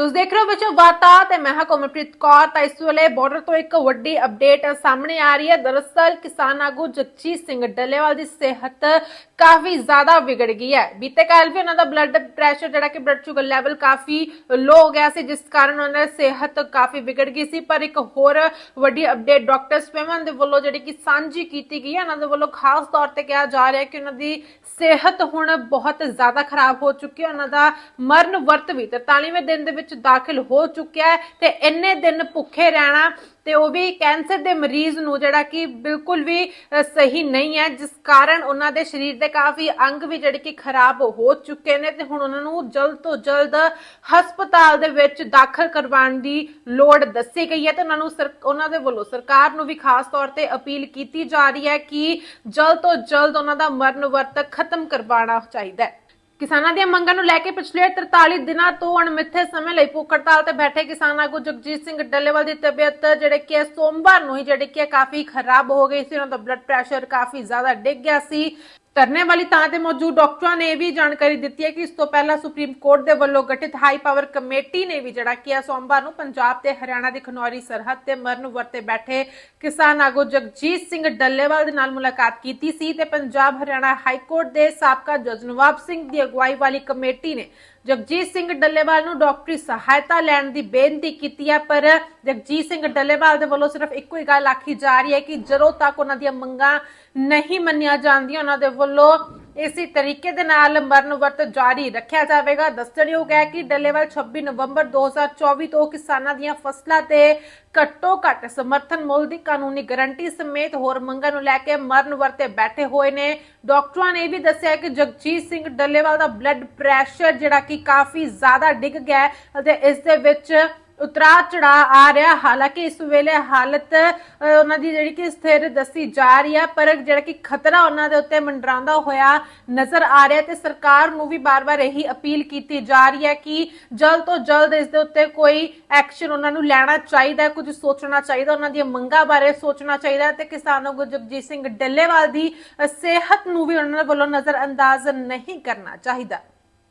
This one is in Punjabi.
ਤੁਸੀਂ ਦੇਖ ਰਹੇ ਹੋ ਵਿੱਚ ਵਾਰਤਾ ਤੇ ਮੈਂ ਹਾਂ ਕੋਮਲਪ੍ਰੀਤ ਕੌਰ। ਤਾਂ ਇਸ ਵੇਲੇ ਬਾਰਡਰ ਤੋਂ ਇੱਕ ਵੱਡੀ ਅਪਡੇਟ ਸਾਹਮਣੇ ਆ ਰਹੀ ਹੈ। ਦਰਅਸਲ ਕਿਸਾਨ ਆਗੂ ਜਗਜੀਤ ਸਿੰਘ ਡੱਲੇਵਾਲ ਦੀ ਸਿਹਤ ਕਾਫੀ ਜ਼ਿਆਦਾ ਵਿਗੜ ਗਈ ਹੈ। ਬੀਤੇ ਕੱਲ ਵੀ ਉਹਨਾਂ ਦਾ ਬਲੱਡ ਪ੍ਰੈਸ਼ਰ ਜਿਹੜਾ ਕਿ ਬਲੱਡ ਸ਼ੂਗਰ ਲੈਵਲ ਕਾਫੀ ਲੋ ਹੋ ਗਿਆ ਸੀ, ਜਿਸ ਕਾਰਨ ਉਹਨਾਂ ਦੀ ਸਿਹਤ ਕਾਫੀ ਵਿਗੜ ਗਈ ਸੀ। ਪਰ ਇੱਕ ਹੋਰ ਵੱਡੀ ਅਪਡੇਟ ਡਾਕਟਰ ਸਪੈਮਨ ਦੇ ਵੱਲੋਂ ਜਿਹੜੀ ਕਿ ਸਾਂਝੀ ਕੀਤੀ ਗਈ ਹੈ, ਉਹਨਾਂ ਦੇ ਵੱਲੋਂ ਖਾਸ ਤੌਰ ਤੇ ਕਿਹਾ ਜਾ ਰਿਹਾ ਕਿ ਉਹਨਾਂ ਦੀ ਸਿਹਤ ਹੁਣ ਬਹੁਤ ਜ਼ਿਆਦਾ ਖਰਾਬ ਹੋ ਚੁੱਕੀ ਹੈ। ਉਹਨਾਂ ਦਾ ਮਰਨ ਵਰਤ ਵੀ 43ਵੇਂ ਦਿਨ ਦੇ ਵਿੱਚ ਦਾਖਲ ਹੋ ਚੁੱਕਿਆ ਤੇ ਇੰਨੇ ਦਿਨ ਭੁੱਖੇ ਰਹਿਣਾ ਤੇ ਉਹ ਵੀ ਕੈਂਸਰ ਦੇ ਮਰੀਜ਼ ਨੂੰ ਜਿਹੜਾ ਕਿ ਬਿਲਕੁਲ ਵੀ ਸਹੀ ਨਹੀਂ ਹੈ, ਜਿਸ ਕਾਰਨ ਉਹਨਾਂ ਦੇ ਸਰੀਰ ਦੇ ਕਾਫੀ ਅੰਗ ਵੀ ਜਿਹੜੇ ਕਿ ਖਰਾਬ ਹੋ ਚੁੱਕੇ ਨੇ ਤੇ ਹੁਣ ਉਹਨਾਂ ਨੂੰ ਜਲਦ ਤੋਂ ਜਲਦ ਹਸਪਤਾਲ ਦੇ ਵਿੱਚ ਦਾਖਲ ਕਰਵਾਉਣ ਦੀ ਲੋੜ ਦੱਸੀ ਗਈ ਹੈ ਤੇ ਉਹਨਾਂ ਨੂੰ ਸਰ- ਉਹਨਾਂ ਦੇ ਵੱਲੋਂ ਸਰਕਾਰ ਨੂੰ ਵੀ ਖਾਸ ਤੌਰ ਤੇ ਅਪੀਲ ਕੀਤੀ ਜਾ ਰਹੀ ਹੈ ਕਿ ਜਲਦ ਤੋਂ ਜਲਦ ਉਹਨਾਂ ਦਾ ਮਰਨ ਵਰਤ ਖਤਮ ਕਰਵਾਉਣਾ ਚਾਹੀਦਾ ਹੈ। ਕਿਸਾਨਾਂ ਦੀਆਂ ਮੰਗਾਂ ਨੂੰ ਲੈ ਕੇ ਪਿਛਲੇ 43 ਦਿਨਾਂ ਤੋਂ ਅਣਮਿੱਥੇ ਸਮੇਂ ਲਈ ਭੁੱਖ ਹੜਤਾਲ ਤੇ ਬੈਠੇ ਕਿਸਾਨ ਆਗੂ ਜਗਜੀਤ ਸਿੰਘ ਡੱਲੇਵਾਲ ਦੀ ਤਬੀਅਤ ਜਿਹੜੇ ਕਿ ਸੋਮਵਾਰ ਨੂੰ ਹੀ ਜਿਹੜੀ ਕਿ ਕਾਫੀ ਖਰਾਬ ਹੋ ਗਈ ਸੀ। ਉਹਨਾਂ ਦਾ ਬਲੱਡ ਪ੍ਰੈਸ਼ਰ ਕਾਫੀ ਜ਼ਿਆਦਾ ਡਿੱਗ ਗਿਆ ਸੀ। ਧਰਨੇ ਵਾਲੀ ਥਾਂ ਤੇ ਮੌਜੂਦ ਡਾਕਟਰਾਂ ਨੇ ਇਹ ਵੀ ਜਾਣਕਾਰੀ ਦਿੱਤੀ ਹੈ ਕਿ ਇਸ ਤੋਂ ਪਹਿਲਾਂ ਸੁਪਰੀਮ ਕੋਰਟ ਦੇ ਵੱਲੋਂ ਗਠਿਤ ਹਾਈ ਪਾਵਰ ਕਮੇਟੀ ਨੇ ਵੀ ਜਿਹੜਾ ਕਿ ਸੋਮਵਾਰ ਨੂੰ ਪੰਜਾਬ ਤੇ ਹਰਿਆਣਾ ਦੀ ਖਨੌਰੀ ਸਰਹੱਦ ਤੇ ਮਰਨ ਵਰਤੇ ਬੈਠੇ ਕਿਸਾਨ ਆਗੂ ਜਗਜੀਤ ਸਿੰਘ ਡੱਲੇਵਾਲ ਦੇ ਨਾਲ ਮੁਲਾਕਾਤ ਕੀਤੀ ਸੀ ਤੇ ਪੰਜਾਬ ਹਰਿਆਣਾ ਹਾਈ ਕੋਰਟ ਦੇ ਸਾਬਕਾ ਜੱਜ ਨਵਾਬ ਸਿੰਘ ਦੀ ਅਗਵਾਈ ਵਾਲੀ ਕਮੇਟੀ ਨੇ ਜਗਜੀਤ ਸਿੰਘ ਡੱਲੇਵਾਲ ਨੂੰ ਡਾਕਟਰੀ ਸਹਾਇਤਾ ਲੈਣ ਦੀ ਬੇਨਤੀ ਕੀਤੀ ਹੈ, ਪਰ ਜਗਜੀਤ ਸਿੰਘ ਡੱਲੇਵਾਲ ਦੇ ਵੱਲੋਂ ਸਿਰਫ ਇੱਕੋ ਹੀ ਗੱਲ ਆਖੀ ਜਾ ਰਹੀ ਹੈ ਕਿ ਜਦੋਂ ਤੱਕ ਉਹਨਾਂ ਦੀਆਂ ਮੰਗਾਂ ਨਹੀਂ ਮੰਨੀਆਂ ਜਾਂਦੀਆਂ, ਉਹਨਾਂ ਦੇ ਵੱਲੋਂ ਇਸੇ ਤਰੀਕੇ ਦੇ ਨਾਲ ਮਰਨ ਵਰਤ ਜਾਰੀ ਰੱਖਿਆ ਜਾਵੇਗਾ। ਦੱਸਣਯੋਗ ਹੈ ਕਿ ਡੱਲੇਵਾਲ 26 ਨਵੰਬਰ 2024 ਤੋਂ ਕਿਸਾਨਾਂ ਦੀਆਂ ਫਸਲਾਂ ਤੇ ਘੱਟੋ ਘੱਟ ਸਮਰਥਨ ਮੁੱਲ ਦੀ ਕਾਨੂੰਨੀ ਗਾਰੰਟੀ ਸਮੇਤ ਹੋਰ ਮੰਗਾਂ ਨੂੰ ਲੈ ਕੇ ਮਰਨ ਵਰਤੇ ਬੈਠੇ ਹੋਏ ਨੇ। ਡਾਕਟਰਾਂ ਨੇ ਇਹ ਵੀ ਦੱਸਿਆ ਕਿ ਜਗਜੀਤ ਸਿੰਘ ਡੱਲੇਵਾਲ ਦਾ ਬਲੱਡ ਪ੍ਰੈਸ਼ਰ ਜਿਹੜਾ ਕਿ ਕਾਫੀ ਜ਼ਿਆਦਾ ਡਿੱਗ ਗਿਆ ਅਤੇ ਇਸ ਦੇ ਵਿੱਚ ਉਤਰਾਅ ਚੜਾ ਆ ਰਿਹਾ। ਹਾਲਾਂਕਿ ਇਸ ਵੇਲੇ ਹਾਲਤ ਉਹਨਾਂ ਦੀ ਜਿਹੜੀ ਕਿ ਸਥਿਰ ਦੱਸੀ ਜਾ ਰਹੀ ਹੈ ਪਰ ਜਿਹੜਾ ਕਿ ਖਤਰਾ ਉਹਨਾਂ ਦੇ ਉੱਤੇ ਮੰਡਰਾਉਂਦਾ ਹੋਇਆ ਨਜ਼ਰ ਆ ਰਿਹਾ ਤੇ ਸਰਕਾਰ ਨੂੰ ਵੀ ਬਾਰ-ਬਾਰ ਇਹੀ ਅਪੀਲ ਕੀਤੀ ਜਾ ਰਹੀ ਹੈ ਕਿ ਜਲਦ ਤੋਂ ਜਲਦ ਇਸ ਦੇ ਉੱਤੇ ਕੋਈ ਐਕਸ਼ਨ ਉਹਨਾਂ ਨੂੰ ਲੈਣਾ ਚਾਹੀਦਾ ਹੈ ਕੁਝ ਸੋਚਣਾ ਚਾਹੀਦਾ, ਉਹਨਾਂ ਦੀਆਂ ਮੰਗਾਂ ਬਾਰੇ ਸੋਚਣਾ ਚਾਹੀਦਾ ਤੇ ਕਿਸਾਨਾਂ ਨੂੰ ਜਗਜੀਤ ਸਿੰਘ ਡੱਲੇਵਾਲ ਦੀ ਸਿਹਤ ਨੂੰ ਵੀ ਉਹਨਾਂ ਵੱਲੋਂ ਨਜ਼ਰ ਅੰਦਾਜ਼ ਨਹੀਂ ਕਰਨਾ ਚਾਹੀਦਾ।